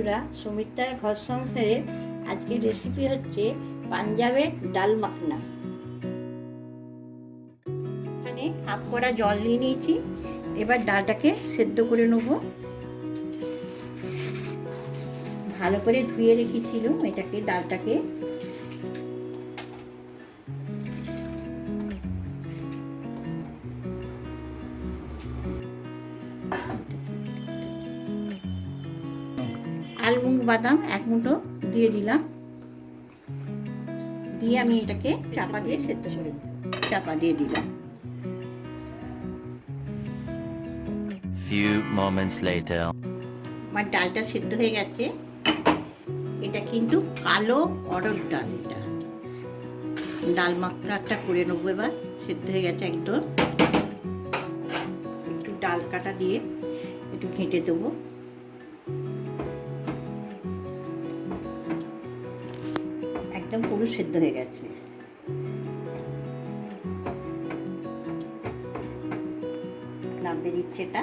বন্ধুরা, সুমিত্রার ঘর সংসারের আজকের রেসিপি হচ্ছে পাঞ্জাবের ডাল মাখনা। এখানে হাফ করা জল নিয়ে নিয়েছি, এবার ডালটাকে সেদ্ধ করে নেব। ভালো করে ধুয়ে রেখেছিলাম, এটাকে ডালটাকে আলমুগ বাদাম এক মুঠো দিয়ে দিলাম। দিয়ে আমি এটাকে চাপা দিয়ে সেদ্ধ করে। চাপা দিয়ে দিলাম। Few moments later. আমার ডালটা সেদ্ধ হয়ে গেছে। এটা কিন্তু কালো অরড় ডাল এটা। ডাল মাখনাটা করে নেব এবার। সেদ্ধ হয়ে গেছে একদম। একটু ডাল কাটা দিয়ে একটু ঘেঁটে দেবো। একদম পুরো সেদ্ধ হয়ে গেছে। নামতে দিচ্ছে এটা।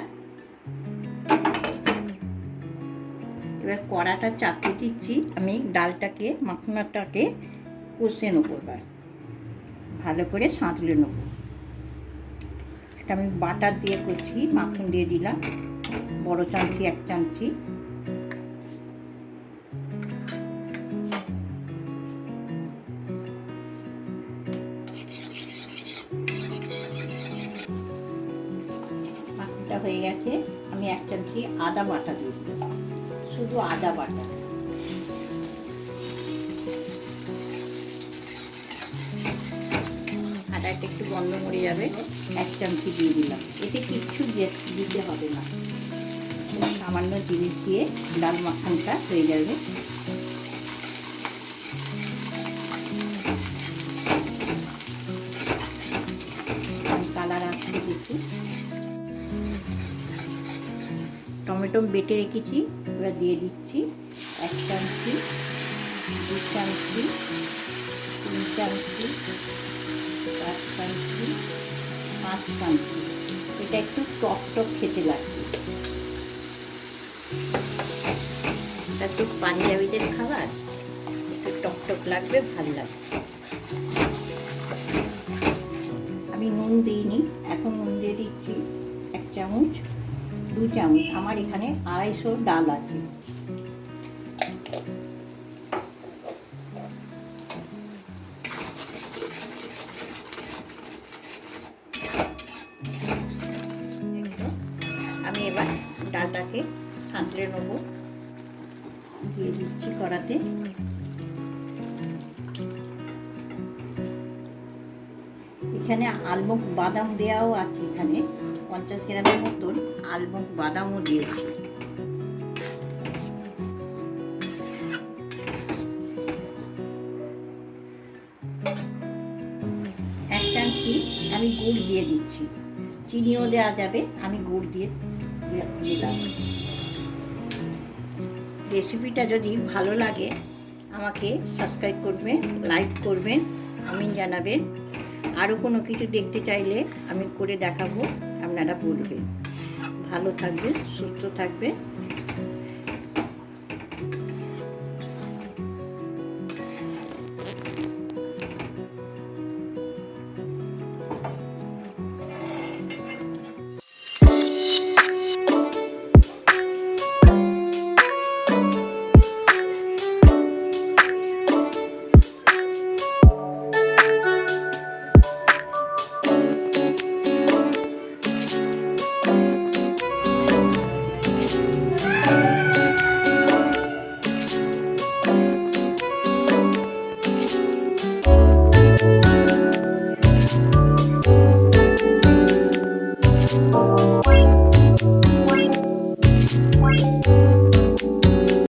এবার কড়াটা চাপিয়ে দিচ্ছি। আমি ডালটাকে, মাখনাটাকে কষে নেব এবার। ভালো করে সাঁতলে নেব। এটা আমি বাটার দিয়ে করছি মাখন দিয়ে দিলাম। বড় চামচি, এক চামচি। হয়ে গেছে, আমি এক চামচি আদা বাটা দিয়ে শুধু আদা বাটা। আদাটা একটু গন্ধ মরে যাবে, এক চামচি দিয়ে দিলাম। এতে কিচ্ছু দিতে হবে না। সামান্য জিনিস দিয়ে ডাল মাখানটা হয়ে যাবে। টমেটো বেটে রেখেছি, এবার দিয়ে দিচ্ছি এক চামচি, দু চামচি, তিন চামচি চার চামচি, পাঁচ চামচি। এটা একটু টক টক খেতে লাগবে এটা তো পাঞ্জাবিদের খাবার, একটু টক টক লাগবে, ভালো লাগবে। আমি নুন দিইনি, এখন নুন দিয়ে দিচ্ছি এক চামচ। দু চামচ। আমার এখানে আড়াইশো ডাল আছে। আমি এবার ডালটাকে সাঁতরে নেব। দিয়ে দিচ্ছি কড়াতে। এখানে আলমুগ বাদাম দেওয়াও আছে এখানে। পঞ্চাশ গ্রামের মতন আলমুগ বাদামও দিয়েছি এক চামচি আমি গুড় দিয়ে দিচ্ছি। চিনিও দেওয়া যাবে, আমি গুড় দিয়ে দিলাম। রেসিপিটা যদি ভালো লাগে, আমাকে সাবস্ক্রাইব করবেন, লাইক করবেন, কমেন্ট জানাবেন। আরও কোনো কিছু দেখতে চাইলে আমি করে দেখাবো আপনারা বলবেন। ভালো থাকবে সুস্থ থাকবেন।